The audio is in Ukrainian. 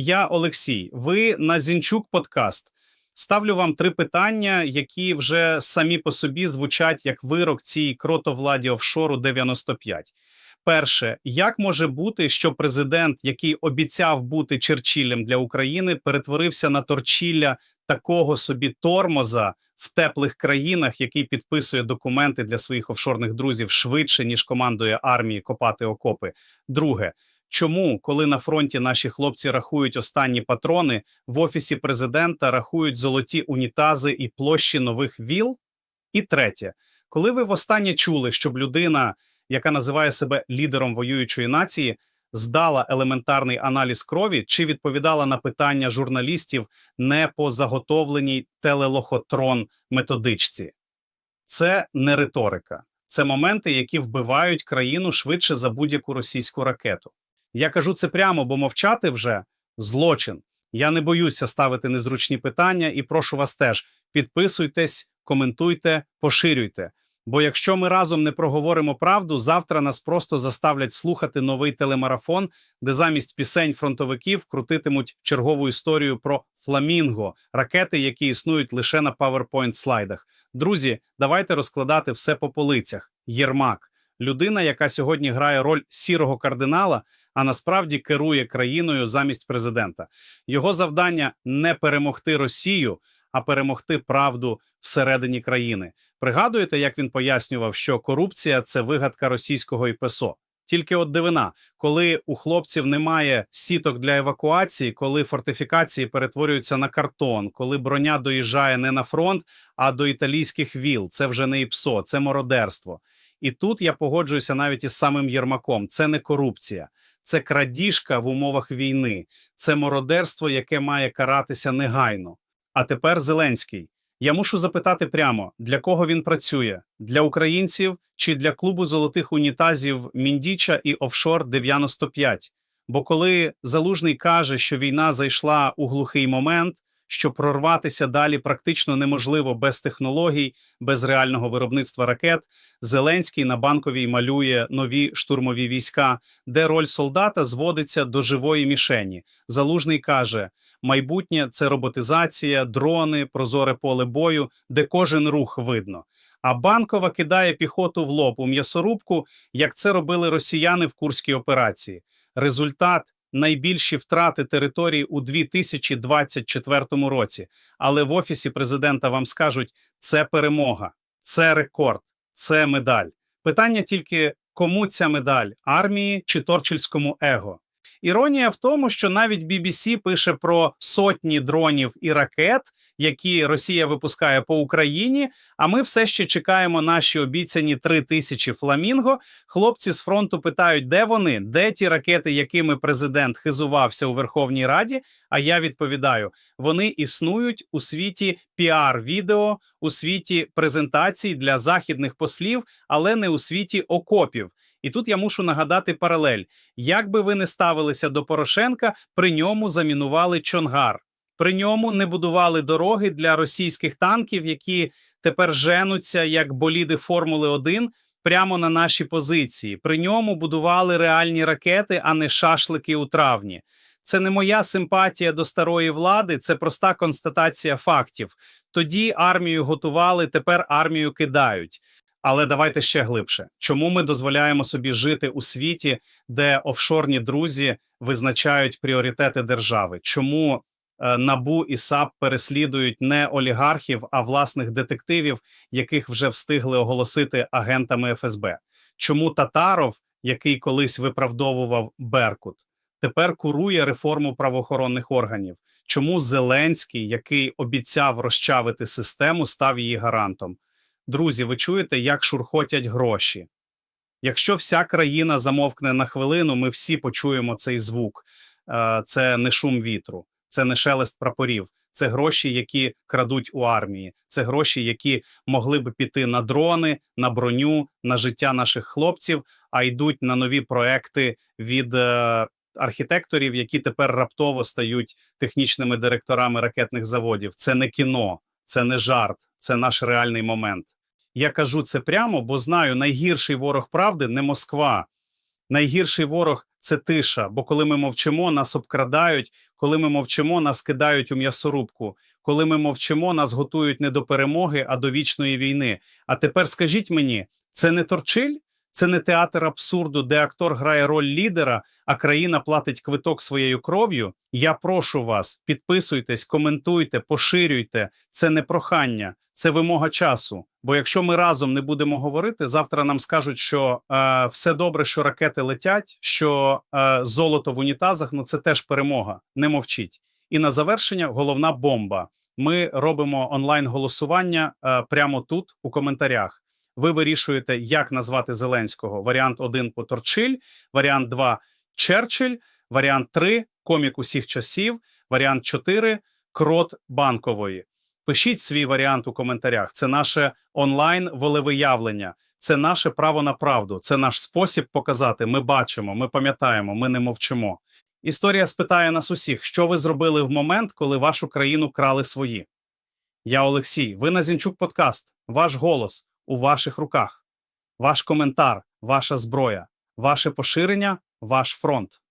Я Олексій. Ви на Зінчук подкаст. Ставлю вам три питання, які вже самі по собі звучать як вирок цій кротовладі офшору 95. Перше, як може бути, що президент, який обіцяв бути Черчиллем для України, перетворився на торчілля такого собі тормоза в теплих країнах, який підписує документи для своїх офшорних друзів швидше ніж командує армії копати окопи? Друге, чому, коли на фронті наші хлопці рахують останні патрони, в офісі президента рахують золоті унітази і площі нових віл? І третє, коли ви востаннє чули, щоб людина, яка називає себе лідером воюючої нації, здала елементарний аналіз крові чи відповідала на питання журналістів не по заготовленій телелохотрон методичці? Це не риторика, це моменти, які вбивають країну швидше за будь-яку російську ракету. Я кажу це прямо, бо мовчати вже злочин. Я не боюся ставити незручні питання і прошу вас теж підписуйтесь, коментуйте, поширюйте. Бо якщо ми разом не проговоримо правду, завтра нас просто заставлять слухати новий телемарафон, де замість пісень фронтовиків крутитимуть чергову історію про фламінго, ракети, які існують лише на PowerPoint слайдах. Друзі, давайте розкладати все по полицях. Єрмак, людина, яка сьогодні грає роль сірого кардинала, а насправді керує країною замість президента. Його завдання не перемогти Росію, а перемогти правду всередині країни. Пригадуєте, як він пояснював, що корупція це вигадка російського ІПСО? Тільки от дивина, коли у хлопців немає сіток для евакуації, коли фортифікації перетворюються на картон, коли броня доїжджає не на фронт, а до італійських віл, це вже не ІПСО, це мародерство. І тут я погоджуюся навіть із самим Єрмаком. Це не корупція, це крадіжка в умовах війни, це мародерство, яке має каратися негайно. А тепер Зеленський. Я мушу запитати прямо, для кого він працює: для українців чи для клубу золотих унітазів Міндіча і офшор 95? Бо коли Залужний каже, що війна зайшла у глухий момент, що прорватися далі практично неможливо без технологій, без реального виробництва ракет, Зеленський на банковій малює нові штурмові війська, де роль солдата зводиться до живої мішені. Залужний каже. Майбутнє це роботизація, дрони, прозоре поле бою, де кожен рух видно. А банкова кидає піхоту в лоб у м'ясорубку, як це робили росіяни в курській операції. Результат найбільші втрати території у 2024 році. Але в офісі президента вам скажуть: це перемога, це рекорд, це медаль. Питання тільки кому ця медаль армії чи торчильському его. Іронія в тому, що навіть BBC пише про сотні дронів і ракет, які Росія випускає по Україні. А ми все ще чекаємо наші обіцяні три тисячі фламінго. Хлопці з фронту питають, де вони, де ті ракети, якими президент хизувався у Верховній Раді. А я відповідаю: вони існують у світі піар-відео, у світі презентацій для західних послів, але не у світі окопів. І тут я мушу нагадати паралель: як би ви не ставилися до Порошенка, при ньому замінували Чонгар, при ньому не будували дороги для російських танків, які тепер женуться як боліди Формули 1 прямо на наші позиції. При ньому будували реальні ракети, а не шашлики у травні. Це не моя симпатія до старої влади, це проста констатація фактів. Тоді армію готували, тепер армію кидають. Але давайте ще глибше. Чому ми дозволяємо собі жити у світі, де офшорні друзі визначають пріоритети держави? Чому е, набу і САП переслідують не олігархів, а власних детективів, яких вже встигли оголосити агентами ФСБ? Чому Татаров, який колись виправдовував Беркут, тепер курує реформу правоохоронних органів? Чому Зеленський, який обіцяв розчавити систему, став її гарантом? Друзі, ви чуєте, як шурхотять гроші? Якщо вся країна замовкне на хвилину, ми всі почуємо цей звук. Е, Це не шум вітру, це не шелест прапорів, це гроші, які крадуть у армії, це гроші, які могли би піти на дрони, на броню, на життя наших хлопців, а йдуть на нові проекти від е, архітекторів, які тепер раптово стають технічними директорами ракетних заводів. Це не кіно, це не жарт, це наш реальний момент. Я кажу це прямо, бо знаю, найгірший ворог правди не Москва, Найгірший ворог це тиша, бо коли ми мовчимо, нас обкрадають, коли ми мовчимо, нас кидають у м'ясорубку. Коли ми мовчимо, нас готують не до перемоги, а до вічної війни. А тепер скажіть мені, це не торчиль? Це не театр абсурду, де актор грає роль лідера, а країна платить квиток своєю кров'ю. Я прошу вас, підписуйтесь, коментуйте, поширюйте. Це не прохання, це вимога часу. Бо якщо ми разом не будемо говорити, завтра нам скажуть, що е, все добре, що ракети летять, що е, золото в унітазах. Ну це теж перемога. Не мовчіть. І на завершення головна бомба. Ми робимо онлайн голосування е, прямо тут у коментарях. Ви вирішуєте, як назвати Зеленського. Варіант 1 по Торчиль, варіант 2 Черчилль, варіант 3 комік усіх часів, варіант 4 крот банкової. Пишіть свій варіант у коментарях. Це наше онлайн волевиявлення, це наше право на правду, це наш спосіб показати. Ми бачимо, ми пам'ятаємо, ми не мовчимо. Історія спитає нас усіх, що ви зробили в момент, коли вашу країну крали свої. Я Олексій. Ви на Зінчук Подкаст. Ваш голос у ваших руках. Ваш коментар, ваша зброя, ваше поширення, ваш фронт.